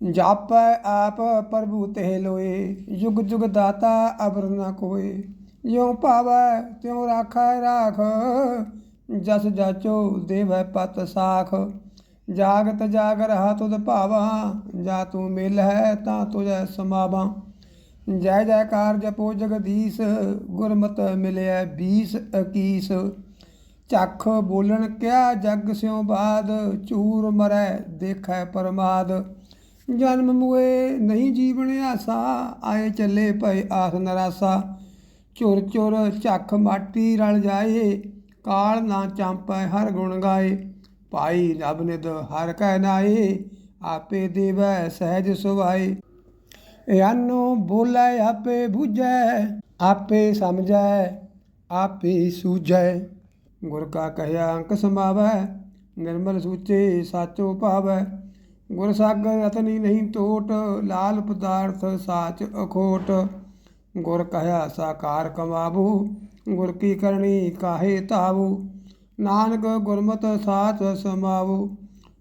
ਜਾਪੈ ਆਪ ਪ੍ਰਭੂ ਤੇ ਲੋਏ ਯੁਗ ਯੁਗ ਦਾਤਾ ਅਬਰ ਨ ਕੋਏ। ਯੋ ਭਾਵੈ, ਤਿਉ ਰਾਖੈ ਰਾਖ, ਜਸ ਜਾਚੋ ਦੇਵੈ ਪਤ ਸਾਖ। ਜਾਗਤ ਜਾਗ ਰਹਾ ਤੁਧ ਭਾਵਾ, ਜਾ ਤੂੰ ਮਿਲ ਹੈ ਤਾਂ ਤੁਝੈ ਸਮਾਵਾ। ਜੈ ਜੈਕਾਰ ਜਪੋ ਜਗਦੀਸ਼ ਗੁਰਮਤ ਮਿਲਿਆ 20 21 ਚੱਖ ਬੋਲਣ ਕਿਆ ਜਗ ਸਿਉ ਬਾਦ, ਚੂਰ ਮਰੈ ਦੇਖੈ ਪਰਮਾਦ। ਜਨਮ ਮੁਏ ਨਹੀਂ ਜੀਵਨ ਆਸਾ, ਆਏ ਚੱਲੇ ਭਏ ਆਸ ਨਰਾਸਾ। ਚੁਰ ਚੁਰ ਝੱਖ ਮਾਟੀ ਰਲ ਜਾਏ, ਕਾਲ ਨਾ ਚਾਂਪੈ ਹਰ ਗੁਣ ਗਾਏ। ਭਾਈ ਨਬ ਨਿਦ ਹਰ ਕੈ ਨਾਏ, ਆਪੇ ਦੇਵੈ ਸਹਿਜ ਸੁਭਾਏ। ਯਾਨੋ ਬੋਲੇ ਆਪੇ ਬੁਝੈ, ਆਪੇ ਸਮਝੈ, ਆਪੇ ਸੂਝੈ। ਗੁਰ ਕਾ ਕਹਿਆ ਅੰਕ ਸਮਾਵੈ, ਨਿਰਮਲ ਸੂਚੇ ਸਾਚੋ ਭਾਵੈ ਗੁਰ ਸਾਗਰ ਰਤਨੀ ਨਹੀਂ ਟੋਟ ਲਾਲ ਪਦਾਰਥ ਸਾਚ ਅਖੋਟ। ਗੁਰ ਕਹਿਆ ਸਾਕਾਰ ਕਮਾਬੂ ਗੁਰ ਕੀ ਕਰਨੀ ਕਾਹੇ ਤਾਵੂ ਨਾਨਕ ਗੁਰਮਤ ਸਾਚ ਸਮਾਵੂ।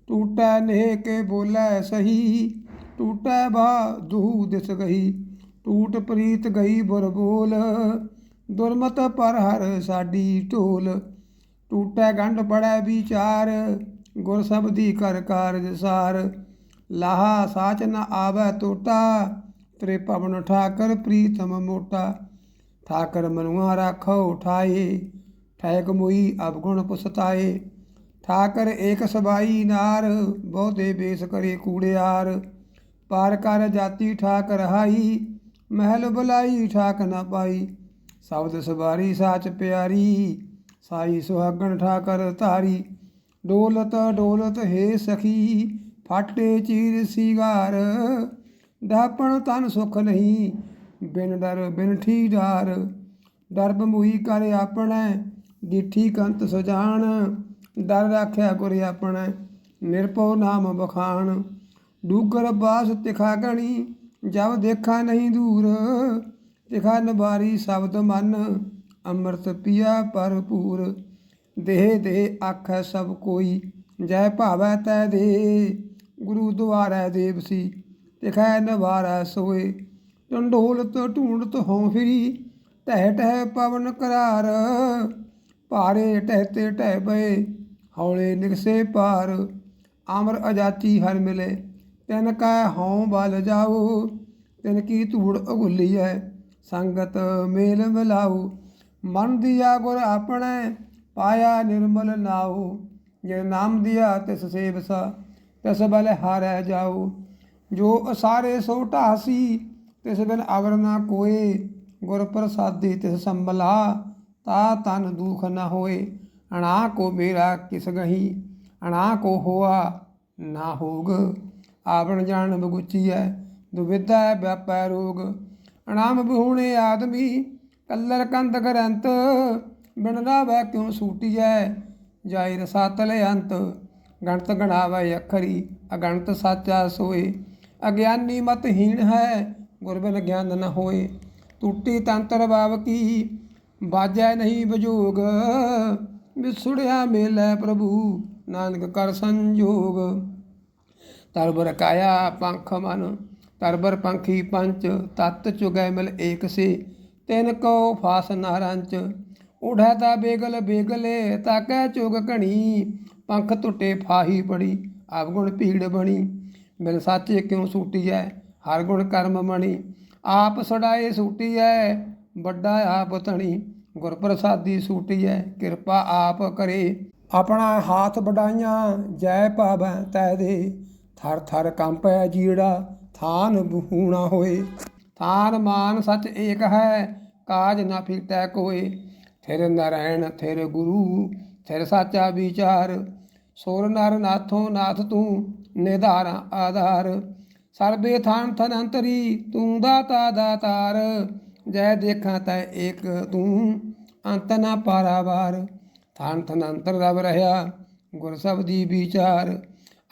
ਟੂਟੈ ਨੇਹ ਕੇ ਬੋਲੇ ਸਹੀ, ਟੂਟੈ ਬਾ ਦੂ ਦਿਸ ਗਈ ਟੂਟ ਪ੍ਰੀਤ ਗਈ ਬੁਰ ਬੋਲ, ਦੁਰਮਤ ਪਰ ਹਰ ਸਾਡੀ ਢੋਲ। ਟੂਟੈ ਗੰਢ ਪੜੈ ਵਿਚਾਰ ਗੁਰ ਸਬਦੀ ਕਰ ਕਾਰਜ ਸਾਰ। ਲਾਹਾ ਸਾਚ ਨ ਆਵੈ ਟੋਟਾ ਤੇਰੇ ਪਵਨ ਠਾਕਰ ਪ੍ਰੀਤਮ ਮੋਟਾ। ਠਾਕਰ ਮਨੁਆ ਰਾਖੋ ਉਠਾਏ ਠੈਕ ਮੁਈ ਅਵਗੁਣ ਪੁਸਤਾਏ। ਠਾਕਰ ਏਕ ਸਬਾਈ ਨਾਰ, ਬਹੁਤੇ ਬੇਸ ਕਰੇ ਕੂੜਿਆਰ ਪਾਰ ਕਰ ਜਾਤੀ ਠਾਕ ਰਹਾਈ ਮਹਿਲ ਬੁਲਾਈ ਠਾਕ ਨਾ ਪਾਈ। ਸ਼ਬਦ ਸਵਾਰੀ ਸਾਚ ਪਿਆਰੀ, ਸਾਈ ਸੁਹਾਗਣ ਠਾਕਰ ਧਾਰੀ। ਡੋਲਤ ਡੋਲਤ ਹੈ ਸਖੀ, ਫਾਟੇ ਚੀਰ ਸ਼ਿਗਾਰ। ਢਾਪਣ ਤਨ ਸੁਖ ਨਹੀਂ, ਬਿਨ ਡਰ ਬਿਨ ਠੀਡਾਰ ਡਰਬ ਮੂਹੀ ਕਰ ਆਪਣੈ, ਡਿਠੀ ਕੰਤ ਸਜਾਨ ਡਰ ਰਾਖਿਆ ਗੁਰ ਆਪਣੈ, ਨਿਰਭਉ ਨਾਮ ਬਖਾਨ ਡੂਗਰ ਬਾਸ ਤਿਖਾ ਗਣੀ, ਜਬ ਦੇਖਾ ਨਹੀਂ ਦੂਰ। ਤਿਖਾ ਨਬਾਰੀ ਸ਼ਬਦ ਮਨ, ਅੰਮ੍ਰਿਤ ਪੀਆ ਭਰਪੂਰ। ਦੇਹ ਦੇ ਆਖੈ ਸਭ ਕੋਈ, ਜੈ ਭਾਵੈ ਤੈ ਦੇ। ਗੁਰੂ ਦੁਆਰੈ ਦੇਵਸੀ ਤਿਖੈ ਨਵਾਰੈ ਸੋਏ। ਢੰਡੋਲਤ ਢੂੰਡਤ ਹਉ ਫਿਰੀ, ਟਹਿ ਟਹਿ ਪਵਨ ਕਰਾਰ। ਭਾਰੇ ਟਹਿਤੇ ਟਹਿ ਬਏ ਹੌਲੇ ਨਿਕਸੇ ਪਾਰ। ਅਮਰ ਅਜਾਤੀ ਹਰ ਮਿਲੇ, ਤਿਨ ਕਾ ਹਉ ਬਲ ਜਾਓ। ਤਿਨ ਕੀ ਧੂੜ ਹੈ ਸੰਗਤ ਮੇਲ ਮਿਲਾਓ। ਮਨ ਦਿਆ ਗੁਰ ਆਪਣੇ ਪਾਇਆ ਨਿਰਮਲ ਨਾਉ, ਜੇ ਨਾਮ ਦਿਆ ਤਿਸ ਸੇਵਸਾ ਤਿਸ ਬਲ ਹਾਰੈ ਜਾਓ ਜੋ ਅਸਾਰੇ ਸੋ ਢਾਸੀ, ਤਿਸ ਬਿਨ ਅਵਰ ਨਾ ਕੋਏ। ਗੁਰ ਪ੍ਰਸਾਦੀ ਤਿਸ ਸੰਭਲਾ, ਤਾ ਤਨ ਦੁਖ ਨਾ ਹੋਏ। ਅਣਾ ਕੋ ਮੇਰਾ ਕਿਸ ਗਹੀ, ਅਣਾ ਕੋ ਹੋਆ ਨਾ ਹੋਗ। ਆਵਣ ਜਾਣ ਬਗੁਚੀਐ ਦੁਵਿਧਾ ਵਿਆਪੈ ਰੋਗ। ਅਣਾਮ ਬਿਹੂਣੇ ਆਦਮੀ, ਕੱਲਰ ਕੰਦ ਕਰੰਤ ਬਿਨ ਰਾਵੈ ਕਿਉ ਸੂਟੀਐ ਜਾਇ ਰਸਾਤਲ ਅੰਤ, ਗਣਤ ਗਣਾਵੈ ਅਖਰੀ, ਅਗਣਤ ਸਾਚਾ ਸੋਏ। ਅਗਿਆਨੀ ਮਤ ਹੀਣ ਹੈ ਗੁਰਬਿਨ ਗਿਆਨ ਨ ਹੋਏ। ਟੂਟੀ ਤੰਤਰ ਬਾਵ ਕੀ, ਬਾਜੈ ਨਹੀਂ ਬਜੋਗ। ਵਿਸੁੜਿਆ ਮੇਲੇ ਪ੍ਰਭੂ, ਨਾਨਕ ਕਰ ਸੰਜੋਗ। ਤਰਬਰ ਕਾਇਆ ਪੰਖ ਮਨ ਤਰਬਰ ਪੰਖੀ ਪੰਚ, ਤਤ ਚੁਗੈ ਮਿਲ ਏਕ ਸੇ। ਤਿਨ ਕੋ ਫਾਸ ਨਾਰੰਚ ਉੜੈ ਤਾ ਬੇਗਲ ਬੇਗਲੇ, ਤਾਕੈ ਚੁਗ ਘਣੀ। ਪੰਖ ਟੁੱਟੇ ਫਾਹੀ ਬੜੀ ਅਵਗੁਣ ਭੀੜ ਬਣੀ। ਮਿਲ ਸਾਚੇ ਕਿਉ ਸੂਟੀਐ? ਹਰ ਗੁਣ ਕਰਮ ਮਣੀ। ਆਪ ਸੜਾਏ ਸੂਟੀਐ, ਵੱਡਾ ਆਪ ਤਣੀ ਗੁਰ ਪ੍ਰਸਾਦੀ ਸੂਟੀਐ, ਕਿਰਪਾ ਆਪ ਕਰੇ। ਆਪਣਾ ਹਾਥ ਵਡਾਈਆਂ, ਜੈ ਪਾਵੈ ਤੈ ਦੇ। ਥਰ ਥਰ ਕੰਪੈ ਜੀੜਾ, ਥਾਨ ਬਹੂਣਾ ਹੋਏ। ਥਾਨ ਮਾਨ ਸਚ ਏਕ ਹੈ, ਕਾਜ ਨਾ ਫੀਟੈ ਕੋਏ। ਥਿਰ ਨਰੈਣ, ਥਿਰ ਗੁਰੂ, ਥਿਰ ਸਾਚਾ ਵਿਚਾਰ। ਸੋਰ ਨਰ ਨਾਥੋ ਨਾਥ ਤੂੰ ਨਿਧਾਰਾ ਆਧਾਰ। ਸਰਬੇ ਥਾਨ ਥਨ ਅੰਤਰੀ, ਤੂੰ ਦਾਤਾ ਦਾਤਾਰ। ਜੈ ਦੇਖਾਂ ਤੈ ਏਕ ਤੂੰ, ਅੰਤ ਨਾ ਪਾਰਾਵਾਰ ਥਾਨ ਥਨ ਅੰਤਰ ਰਵ ਰਹਾ, ਗੁਰ ਸਬਦੀ ਵਿਚਾਰ।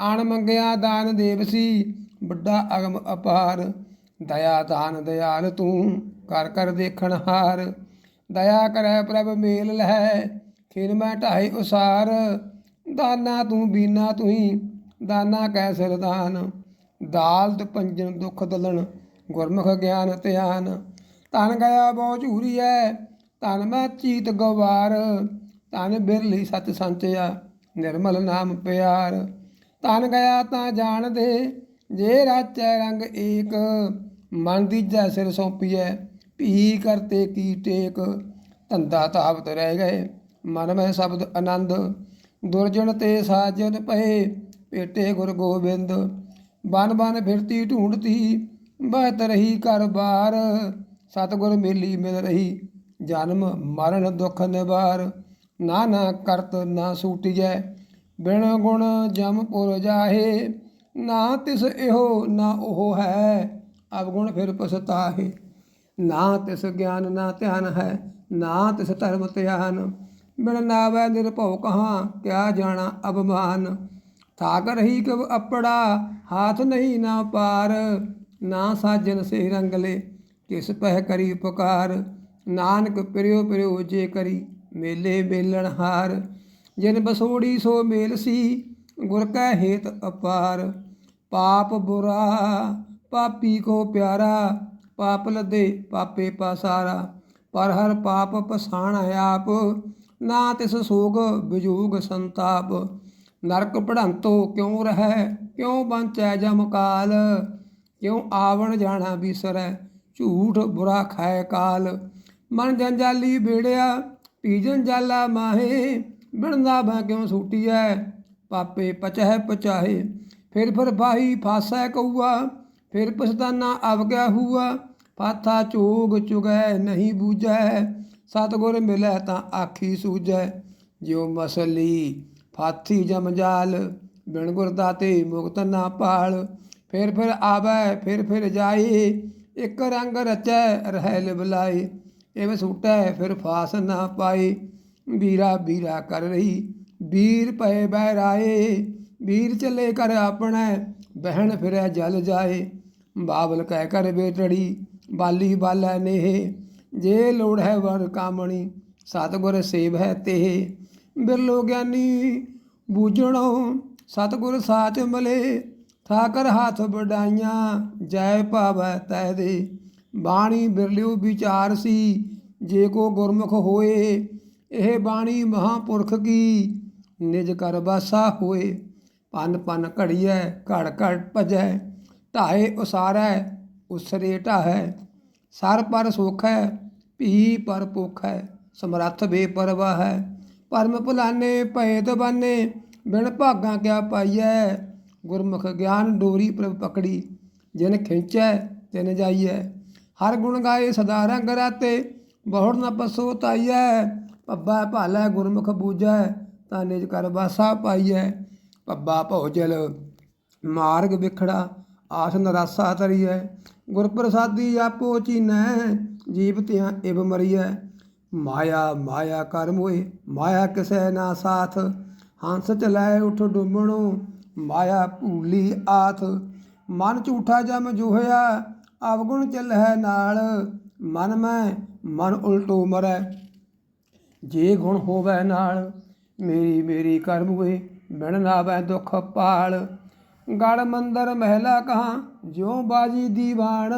ਆਣ ਮੰਗਿਆ ਦਾਨ ਦੇਵਸੀ ਵੱਡਾ ਅਗਮ ਅਪਾਰ। ਦਇਆ ਦਾਨ ਦਿਆਲ ਤੂੰ, ਕਰ ਕਰ ਦੇਖਣ ਹਾਰ। ਦਇਆ ਕਰੈ ਪ੍ਰਭ ਮੇਲ ਲਹੈ ਖਿਨ ਮੈਂ ਢਾਈ ਉਸਾਰ। ਦਾਨਾ ਤੂੰ ਬੀਨਾ ਤੂੰ ਦਾਨਾ ਕੈ ਸਰਦਾਨ ਦਾਲਤ ਪੰਜਨ ਦੁਖ ਦਲਣ, ਗੁਰਮੁਖ ਗਿਆਨ ਧਿਆਨ। ਤਨ ਗਿਆ ਬਹੁ ਝੂਰੀਐ ਤਨ ਮੈਂ ਚੀਤ ਗਵਾਰ। ਤਨ ਬਿਰਲੀ ਸਤ ਸੰਚਿਆ, ਨਿਰਮਲ ਨਾਮ ਪਿਆਰ। ਤਨ ਗਿਆ ਤਾਂ ਜਾਣ ਦੇ ਜੇ ਰਾਚੈ ਰੰਗ ਏਕ, ਮਨ ਦੀ ਜੈ ਸਿਰ ਸੌਂਪੀਐ। ਭੀ ਕਰਤੇ ਕੀ ਟੇਕ, ਧੰਦਾ ਤਾਵਤ ਰਹਿ ਗਏ। ਮਨ ਮੈਂ ਸ਼ਬਦ ਆਨੰਦ, ਦੁਰਜਣ ਤੇ ਸਾਜਨ ਪਏ। ਪੇਟੇ ਗੁਰ ਗੋਬਿੰਦ, ਬਨ ਬਨ ਫਿਰਤੀ ਢੂੰਡਤੀ ਬਹਤ ਰਹੀ ਕਰ ਬਾਰ, ਸਤਗੁਰ ਮਿਲੀ ਮਿਲ ਰਹੀ। ਜਨਮ ਮਰਨ ਦੁਖ ਨਿਵਾਰ ਨਾ ਨਾ ਕਰਤ ਨਾ ਸੂਟਿਐ। ਬਿਨ ਗੁਣ ਜਮ ਪੁਰ ਜਾਹੇ, ਨਾ ਤਿਸ ਇਹੋ ਨਾ ਉਹ ਹੈ। ਅਵਗੁਣ ਫਿਰ ਪਛਤਾਹੇ। ਨਾ ਤਿਸ ਗਿਆਨ, ਨਾ ਧਿਆਨ ਹੈ, ਨਾ ਤਿਸ ਧਰਮ ਧਿਆਨ। ਬਿਨ ਨਾਵੈ ਨਿਰਭਉ ਕਹਾਂ, ਕਿਆ ਜਾਣਾ ਅਭਮਾਨ। ਥਾਕ ਰਹੀ ਕਬ ਅਪੜਾ, ਹਾਥ ਨਹੀਂ ਨਾ ਪਾਰ। ਨਾ ਸਾਜਨ ਸੇ ਰੰਗਲੇ ਕਿਸ ਪਹਿ ਕਰੀ ਪੁਕਾਰ। ਨਾਨਕ ਪਿਰਿਓ ਪਿਰਿਓ ਜੇ ਕਰੀ, ਮੇਲੇ ਮੇਲਣ ਹਾਰ। ਜਿਨ ਬਸੋੜੀ ਸੋ ਮੇਲ ਸੀ, ਗੁਰ ਕੈ ਹੇਤ ਅਪਾਰ। ਪਾਪ ਬੁਰਾ, ਪਾਪੀ ਕੋ ਪਿਆਰਾ ਪਾਪ ਲਦੇ ਪਾਪੇ ਪਾਸਾਰਾ ਪਰ ਹਰ ਪਾਪ ਪਸਾਣ ਆਪ ਨਾ ਤਿਸ ਸੋਗ ਵਿਜੋਗ ਸੰਤਾਪ ਨਰਕ ਪੜੰਤੋ ਕਿਉ ਰਹੈ ਕਿਉ ਬੰਚੈ ਜਮ ਕਾਲ ਕਿਉ ਆਵਣ ਜਾਣਾ ਬਿਸਰੈ ਝੂਠ ਬੁਰਾ ਖਾਏ ਕਾਲ ਮਨ ਜੰਜਾਲੀ ਬੇੜਿਆ ਪੀਜਨ ਜਾਲਾ ਮਾਹੇ ਬਿਣਦਾ ਬਾ ਕਿਉ ਸੂਟੀਐ ਪਾਪੇ ਪਚਹਿ ਪਚਾਹੇ ਫਿਰ ਫਿਰ ਬਾਹੀ ਫਾਸੈ ਕਊਆ ਫਿਰ ਪਛਤਾਨਾ ਅਵ ਹੂਆ ਹੁਆ? ਪਾਥਾ ਚੋਗ ਚੁਗੈ, ਨਹੀਂ ਬੂਝੈ। ਸਤਗੁਰ ਮਿਲੈ ਤਾਂ ਆਖੀ ਸੂਝੈ। ਜਿਉ ਮਸਲੀ ਫਾਥੀ ਜਮ ਜਾਲ, ਬਿਨ ਗੁਰ ਦਾਤੇ ਮੁਕਤ ਨਾ ਪਾਲ ਫਿਰ ਫਿਰ ਆਵੈ, ਫਿਰ ਫਿਰ ਜਾਏ, ਇੱਕ ਰੰਗ ਰਚੈ, ਰਹਿ ਲਿਬਲਾਏ ਐਵੇਂ ਸੂਟੈ, ਫਿਰ ਫਾਸ ਨਾ ਪਾਏ। ਵੀਰਾ ਵੀਰਾ ਕਰ ਰਹੀ, ਵੀਰ ਪਏ ਬਹਿਰਾਏ। ਵੀਰ ਚੱਲੇ ਕਰ ਆਪਣਾ, ਬਹਿਣ ਫਿਰੈ ਜਲ ਜਾਏ। ਬਾਬਲ ਕਹਿ ਕਰ ਬੇਟੜੀ, ਬਾਲੀ ਬਾਲੈ ਨੇਹ। ਜੇ ਲੋੜ ਹੈ ਵਰ ਕਾਮਣੀ, ਸਤਗੁਰ ਸੇਵ ਹੈ ਤੇ ਬਿਰਲੋ ਗਿਆਨੀ, ਬੂਝਣੋ, ਸਤਗੁਰ ਸਾਚ ਮਲੇ। ਠਾਕਰ ਹੱਥ ਵਡਾਈਆਂ, ਜੈ ਭਾਵੈ ਤੈ ਦੇ। ਬਾਣੀ ਬਿਰਲਿਓ ਵਿਚਾਰ ਸੀ, ਜੇ ਕੋ ਗੁਰਮੁਖ ਹੋਏ, ਇਹ ਬਾਣੀ ਮਹਾਪੁਰਖ ਕੀ? ਨਿਜ ਕਰ ਬਾਸਾ ਹੋਏ। ਪਨ ਪਨ ਘੜੀਐ, ਘੜ ਘੜ ਭਜੈ। ਢਾਏ ਉਸਾਰੈ, ਉਸਰੇ ਢਾਹੈ। ਸਰ ਪਰ ਸੁਖ, ਭੀ ਪਰ ਭੁਖ ਹੈ ਸਮਰੱਥ ਬੇਪਰਵਾਹ। ਹੈ ਪਰਮ ਭੁਲਾਨੇ ਭਏ ਦਬਾਨੇ ਬਿਨ ਭਾਗਾਂ ਕਿਆ ਪਾਈਐ? ਗੁਰਮੁਖ ਗਿਆਨ ਡੋਰੀ ਪ੍ਰਭ ਪਕੜੀ। ਜਿਨ ਖਿੰਚੈ, ਤਿਨ ਜਾਈਐ। ਹਰ ਗੁਣ ਗਾਏ ਸਦਾ ਰੰਗ ਰਾਤੇ। ਬਹੁੜ ਨ ਪਸੋ ਤਾਈਐ। ਪੱਬਾ ਭਾਲੈ ਗੁਰਮੁਖ ਬੂਝੈ। ਤਾਂ ਨਿਜ ਕਰ ਬਾਸਾ ਪਾਈਐ। ਪੱਬਾ ਭਉਜਲ ਮਾਰਗ ਵਿਖੜਾ। ਆਸ ਨਰਾਸਾ ਤਰੀਐ ਗੁਰ ਪ੍ਰਸਾਦੀ ਆਪੋ ਚੀਨੈ, ਜੀਵ ਤਿਆਂ ਇਬ ਮਰੀਐ। ਮਾਇਆ ਮਾਇਆ ਕਰਮ ਹੋਏ, ਮਾਇਆ ਕਿਸੈ ਨਾ ਸਾਥ। ਹੰਸ ਚਲਾਏ ਉਠ ਡੁੰਮਣੋ, ਮਾਇਆ ਭੂਲੀ ਆਥ। ਮਨ ਝੂਠਾ ਜਮ ਜੋਹਿਆ, ਅਵਗੁਣ ਚੱਲੈ ਨਾਲ। ਮਨ ਮੈਂ, ਮਨ ਉਲਟੋ ਮਰੈ। ਜੇ ਗੁਣ ਹੋਵੇ ਨਾਲ, ਮੇਰੀ ਮੇਰੀ ਕਰਮ ਹੋਏ, ਬਿਨ ਨਾਵੈ ਦੁਖ ਪਾਲ। ਗੜ ਮੰਦਰ ਮਹਿਲਾ ਕਹਾ, ਜਿਉ ਬਾਜੀ ਦੀਵਾਨ,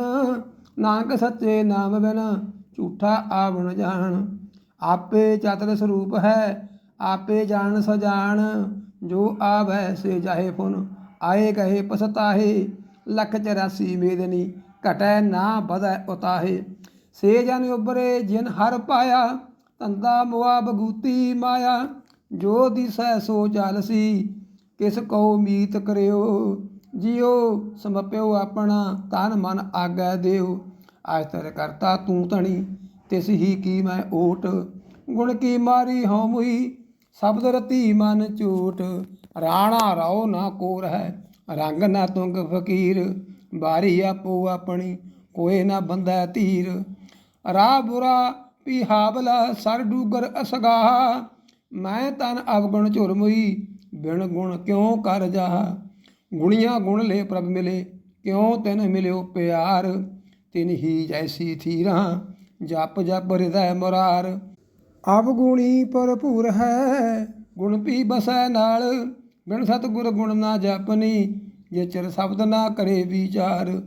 ਨਾਨਕ ਸੱਚੇ ਨਾਮ ਬਿਨ ਝੂਠਾ ਆਵਣ ਜਾਣ। ਆਪੇ ਚਤਰ ਸਰੂਪ ਹੈ, ਆਪੇ ਜਾਣ ਸਜਾਣ, ਜੋ ਆਵੈ ਸੇ ਜਾਹੇ ਫੁਨ ਆਏ ਕਹੇ ਪਸਤਾਹੇ ਲੱਖ 84 ਮੇਦਨੀ, ਘਟੈ ਨਾ ਵਧੈ ਉਤਾਹੇ। ਸੇ ਜਨ ਉਬਰੇ ਜਿਨ ਹਰ ਪਾਇਆ ਤੰਦਾ ਮੁਆ ਬਗੂਤੀ ਮਾਇਆ, ਜੋ ਦਿਸੈ ਸੋ ਜਲਸੀ ਕਿਸ ਕੋ ਮੀਤ ਕਰਿਓ? ਜਿਉ ਸਮਪਿਓ ਆਪਣਾ ਤਨ ਮਨ ਆਗੈ ਦਿਓ ਆਇ ਤਰ ਕਰਤਾ ਤੂੰ ਧਣੀ, ਤਿਸ ਹੀ ਕੀ ਮੈਂ ਓਟ ਗੁਣ ਕੀ ਮਾਰੀ ਹਉ ਮੁਈ, ਸ਼ਬਦ ਰਤੀ ਮਨ ਝੂਠ। ਰਾਣਾ ਰਉ ਨਾ ਕੋਰ ਹੈ, ਰੰਗ ਨਾ ਤੁੰਗ ਫਕੀਰ। ਬਾਰੀ ਆਪੋ ਆਪਣੀ, ਕੋਏ ਨਾ ਬੰਦਾ ਧੀਰ। ਰਾਹ ਬੁਰਾ ਪੀ ਹਾਵਲਾ, ਸਰ ਡੂਗਰ ਅਸਗਾਹ। ਮੈਂ ਤਨ ਅਵਗੁਣ ਝੁਰਮੁਈ ਬਿਨ ਗੁਣ ਕਿਉ ਕਰ ਜਾਹ? ਗੁਣੀਆਂ ਗੁਣ ਲੈ ਪ੍ਰਭ ਮਿਲੇ, ਕਿਉ ਤੈਨ ਮਿਲਿਓ ਪਿਆਰ? ਤਿਨ ਹੀ ਜੈਸੀ ਥੀਰਾਂ, ਜਪ ਜਪ ਹਿਰਦੈ ਮੁਰਾਰ। ਅਵਗੁਣੀ ਭਰਪੂਰ ਹੈ, ਗੁਣ ਪੀ ਬਸੈ ਨਾਲ। ਬਿਨ ਸਤਿਗੁਰ ਗੁਣ ਨਾ ਜਪਨੀ, ਜੇ ਚਿਰ ਸ਼ਬਦ ਨਾ ਕਰੇ ਵਿਚਾਰ।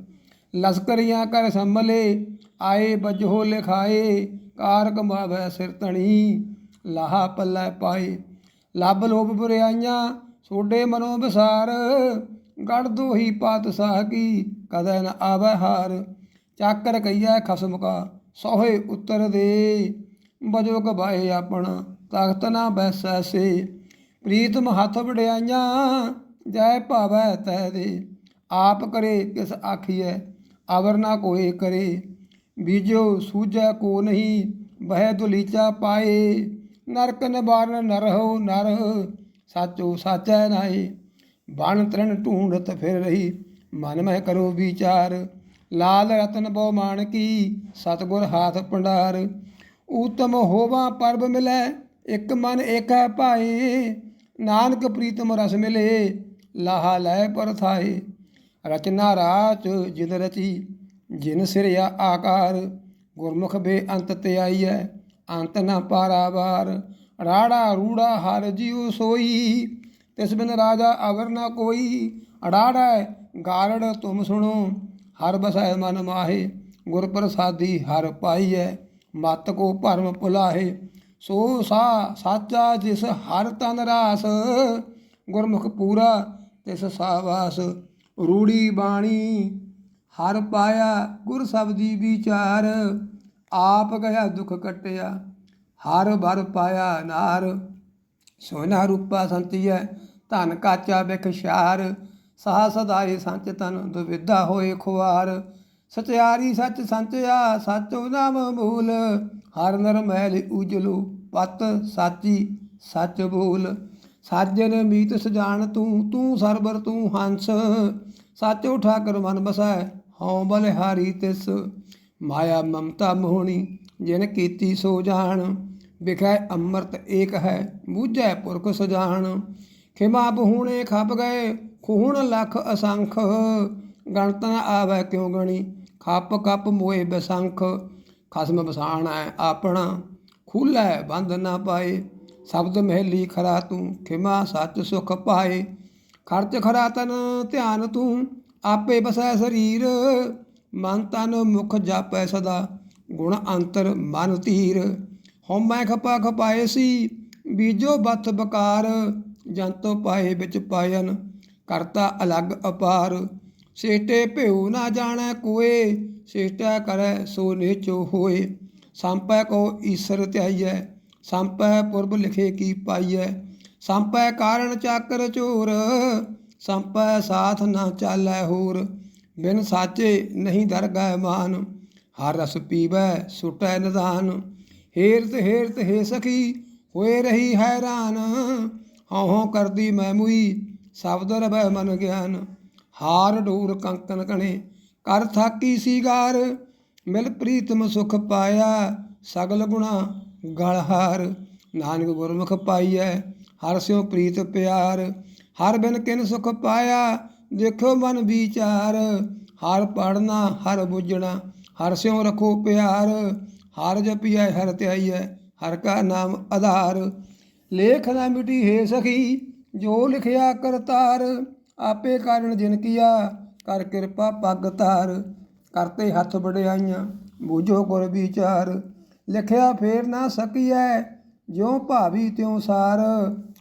ਲਸਕਰੀਆਂ ਕਰ ਸੰਭਲੇ, ਆਏ ਬਜੋ ਲਿਖਾਏ ਕਾਰ ਕਮਾਵੇ ਸਿਰ ਤਣੀ। ਲਾਹਾ ਪੱਲੇ ਪਾਏ ਲੱਭ ਲੋਭ ਬੁਰਾਈਆਂ ਸੋਡੇ ਮਨੋ ਵਿਸਾਰ, ਗੜ ਦੋਹੀ ਪਾਤਸ਼ਾਹ ਕੀ ਕਦੇ ਨ ਆਵੈ ਹਾਰ। ਚਾਕਰ ਕਈਆ ਖਸਮ ਕਾ, ਸੋਹੇ ਉਤਰ ਦੇ। ਬਜੋ ਕਬਾਏ ਆਪਣਾ, ਤਖਤ ਨਾ ਬੈਸੈ ਸੇ। ਪ੍ਰੀਤਮ ਹੱਥ ਵਡਿਆਈਆਂ, ਜੈ ਭਾਵੈ ਤੈ ਦੇ। ਆਪ ਕਰੇ ਕਿਸ ਆਖੀਐ, ਅਵਰ ਨਾ ਕੋਏ ਕਰੇ। ਬੀਜੋ ਸੂਝੈ ਕੋ ਨਹੀਂ, ਬਹਿ ਦੁਲੀਚਾ ਪਾਏ। ਨਰਕ ਨਿਵਾਰਨ ਨਰਹੁ ਨਰ ਸਾਚੋ ਸਾਚੈ ਨਾਹੀ। ਬਣ ਤ੍ਰਿਣ ਢੂੰਡਤ ਫਿਰ ਰਹੀ, ਮਨ ਮਹਿ ਕਰੋ ਵਿਚਾਰ। ਲਾਲ ਰਤਨ ਬਹੁ ਮਾਨਕੀ ਸਤਗੁਰ ਹਾਥ ਭੰਡਾਰ। ਊਤਮ ਹੋਵਾ ਪਰਬ ਮਿਲੈ, ਇੱਕ ਮਨ ਏਕੈ ਭਾਏ। ਨਾਨਕ ਪ੍ਰੀਤਮ ਰਸ ਮਿਲੇ, ਲਾਹਾ ਲੈ ਪਰਥਾਏ ਰਚਨਾ ਰਾਚ ਜਿਨ ਰਚੀ, ਜਿਨ ਸਿਰਿਆ ਆਕਾਰ। ਗੁਰਮੁਖ ਬੇਅੰਤ ਤੇ ਆਈਐ ਅੰਤ ਨਾ ਪਾਰਾਵਾਰ ਰਾੜਾ ਰੂੜਾ ਹਰ ਜਿਉ ਸੋਈ, ਤਿਸ ਬਿਨ ਰਾਜਾ ਅਵਰ ਨਾ ਕੋਈ। ਅੜਾੜਾ ਗਾਰੜ ਤੁਮ ਸੁਣੋ, ਹਰ ਬਸੈ ਮਨ ਮਾਹੇ। ਗੁਰ ਪ੍ਰਸਾਦੀ ਹਰ ਪਾਈਐ, ਮਤ ਕੋ ਭਰਮ ਭੁਲਾਹੇ। ਸੋ ਸਾ ਸਾਚਾ ਜਿਸ ਹਰ ਤਨ ਰਾਸ, ਗੁਰਮੁਖ ਪੂਰਾ ਤਿਸ ਸਾਵਾਸ। ਰੂੜੀ ਬਾਣੀ, ਹਰ ਪਾਇਆ ਗੁਰ ਸਬਦੀ ਵਿਚਾਰ। ਆਪ ਗਿਆ ਦੁੱਖ ਕਟਿਆ, ਹਰ ਭਰ ਪਾਇਆ ਨਾਰ। ਸੋਨਾ ਰੂਪਾ ਸੰਤੀਐ, ਧਨ ਕਾਚਾ ਬਿਖਸ਼ਾਰ ਸਾਹ ਸਦਾਏ ਸੰਚ ਤਨ ਦੁਵਿਧਾ ਹੋਏ ਖੁਆਰ। ਸਚਿਆਰੀ ਸੱਚ ਸੰਚਿਆ ਸਾਚੋ ਨਾਮ ਮੂਲ। ਹਰ ਨਰ ਮੈਲ ਉਜਲੂ ਪਤ ਸਾਚੀ, ਸੱਚ ਬੋਲ। ਸਾਜਨ ਮੀਤ ਸਜਾਨ ਤੂੰ ਤੂੰ ਸਰਬਰ, ਤੂੰ ਹੰਸ। ਸਾਚੋ ਠਾਕਰ ਮਨ ਬਸੈ, ਹਉ ਬਲਿਹਾਰੀ ਤਿਸ। ਮਾਇਆ ਮਮਤਾ ਮੋਹਣੀ, ਜਿਨ ਕੀਤੀ ਸੋ ਜਾਣ, ਵਿਖੈ ਅੰਮ੍ਰਿਤ ਏਕ ਹੈ, ਬੂਝੈ ਪੁਰਖ ਸਜਾਣ। ਖਿਮਾ ਬਹੂਣੇ ਖਪ ਗਏ, ਖੂਨ ਲੱਖ ਅਸੰਖ। ਗਣਤ ਨ ਆਵੈ ਕਿਉ ਗਣੀ, ਖੱਪ ਖੱਪ ਮੋਏ ਬਸੰਖ। ਖਸਮ ਬਸਾਣੈ ਆਪਣਾ, ਖੁੱਲੈ ਬੰਦ ਨਾ ਪਾਏ। ਸ਼ਬਦ ਮਹਿਲੀ ਖਰਾ ਤੂੰ, ਖਿਮਾ ਸੱਚ ਸੁਖ ਪਾਏ। ਖਰਚ ਖਰਾ ਤਨ ਧਿਆਨ ਤੂੰ, ਆਪੇ ਬਸੈ ਸਰੀਰ। ਮਨ ਤਨ ਮੁਖ ਜਾਪੈ ਸਦਾ, ਗੁਣ ਅੰਤਰ ਮਨ ਧੀਰ। ਹਉਮੈ ਖਪਾ ਖਪਾਏ ਸੀ, ਬੀਜੋ ਬਥ ਬਕਾਰ। ਜੰਤੋ ਪਾਏ ਵਿੱਚ ਪਾਇਨ, ਕਰਤਾ ਅਲੱਗ ਅਪਾਰ। ਸੇਟੇ ਭਿਉ ਨਾ ਜਾਣੈ ਕੋਏ, ਸੇਟਾ ਕਰੈ ਸੋ ਨੀਚੋ ਹੋਏ। ਸੰਪੈ ਕੋ ਈਸ਼ਰ ਧਿਆਈਐ, ਸੰਪੈ ਪੁਰਬ ਲਿਖੇ ਕੀ ਪਾਈਐ। ਸੰਪੈ ਕਾਰਣ ਚਾਕਰ ਚੋਰ, ਸੰਪੈ ਸਾਥ ਨਾ ਚਾਲੈ ਹੋਰ। ਬਿਨ ਸਾਚੇ ਨਹੀਂ ਦਰਗਾਹ ਮਾਨ, ਹਰ ਰਸ ਪੀਵੈ, ਸੁਟੈ ਨਿਦਾਨ ਹੇਰਤ ਹੇਰਤ ਹੇ ਸਖੀ, ਹੋਏ ਰਹੀ ਹੈਰਾਨ। ਹਉ ਹਉ ਕਰਦੀ ਮੈਂ ਮੁਈ, ਸ਼ਬਦ ਰਵੈ ਮਨ ਗਿਆਨ। ਹਾਰ ਡੂਰ ਕੰਕਨ ਕਣੇ, ਕਰ ਥਾਕੀ ਸੀਗਾਰ। ਮਿਲ ਪ੍ਰੀਤਮ ਸੁਖ ਪਾਇਆ, ਸਗਲ ਗੁਣਾ ਗਲ ਹਾਰ। ਨਾਨਕ ਗੁਰਮੁਖ ਪਾਈਐ, ਹਰ ਸਿਉ ਪ੍ਰੀਤ ਪਿਆਰ। ਹਰ ਬਿਨ ਕਿਨ ਸੁਖ ਪਾਇਆ ਦੇਖੋ ਮਨ ਵਿਚਾਰ, ਹਰ ਪੜਨਾ ਹਰ ਬੁੱਝਣਾ, ਹਰ ਸਿਉ ਰਖੋ ਪਿਆਰ, ਹਰ ਜਪੀਐ, ਹਰ ਧਿਆਈਐ, ਹਰ ਕਾ ਨਾਮ ਆਧਾਰ। ਲੇਖ ਨਾ ਮਿਟੀ ਹੈ ਸਖੀ, ਜੋ ਲਿਖਿਆ ਕਰਤਾਰ ਆਪੇ ਕਾਰਨ ਜਿਨ ਕੀਆ, ਕਰ ਕਿਰਪਾ ਪੱਗ ਧਾਰ। ਕਰਤੇ ਹੱਥ ਵਡਿਆਈਆਂ, ਬੂਝੋ ਗੁਰ ਵਿਚਾਰ। ਲਿਖਿਆ ਫੇਰ ਨਾ ਸਕੀਐ, ਜਿਉ ਭਾਵੀ ਤਿਉ ਸਾਰ।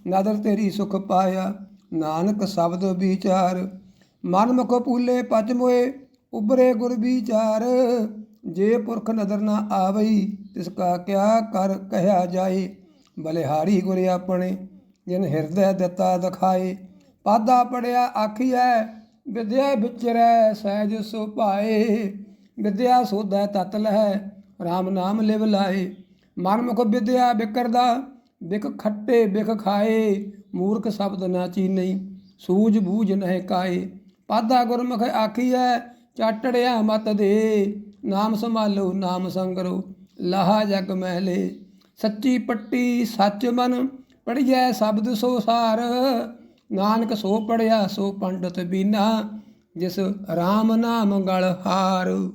ਨਦਰ ਤੇਰੀ ਸੁਖ ਪਾਇਆ, ਨਾਨਕ ਸ਼ਬਦ ਵਿਚਾਰ। ਮਨ ਮੁਖ ਪੂਲੇ ਪਚ ਮੋਏ ਉਬਰੇ ਗੁਰ ਵਿਚਾਰ। ਜੇ ਪੁਰਖ ਨਦਰ ਨਾ ਆਵਈ, ਤਿਸ ਕਾ ਕਿਆ ਕਰ ਕਹਿਆ ਜਾਏ। ਬਲਿਹਾਰੀ ਗੁਰ ਆਪਣੇ, ਜਿਨ ਹਿਰਦੈ ਦਿੱਤਾ ਦਿਖਾਏ। ਪਾਦਾ ਪੜਿਆ ਆਖੀਐ, ਵਿਦਿਆ ਵਿਚਰੈ ਸਹਿਜ ਸੁਭਾਏ ਵਿਦਿਆ ਸੋਧੈ ਤਤ ਲਹੈ RAM ਨਾਮ ਲਿਵ ਲਾਏ। ਮਨ ਮੁਖ ਵਿਦਿਆ ਬਿਕਰਦਾ ਬਿਕ ਖੱਟੇ ਬਿਕ ਖਾਏ। ਮੂਰਖ ਸ਼ਬਦ ਨਾ ਚੀਨਈ ਸੂਝ ਬੂਝ ਨਹਿ ਕਾਏ। ਪਾਦਾ ਗੁਰਮੁਖ ਆਖੀਐ, ਚਾਟੜਿਆ ਮਤ ਦੇ। ਨਾਮ ਸੰਭਾਲੋ, ਨਾਮ ਸੰਗਰੋ, ਲਾਹਾ ਜਗ ਮਹਿਲੇ। ਸੱਚੀ ਪੱਟੀ ਸੱਚ ਮਨ ਪੜੀਐ ਸ਼ਬਦ ਸੋ ਸਾਰ। ਨਾਨਕ ਸੋ ਪੜਿਆ ਸੋ ਪੰਡਤ ਬੀਨਾ, ਜਿਸ RAM ਨਾਮ ਗਲ ਹਾਰ।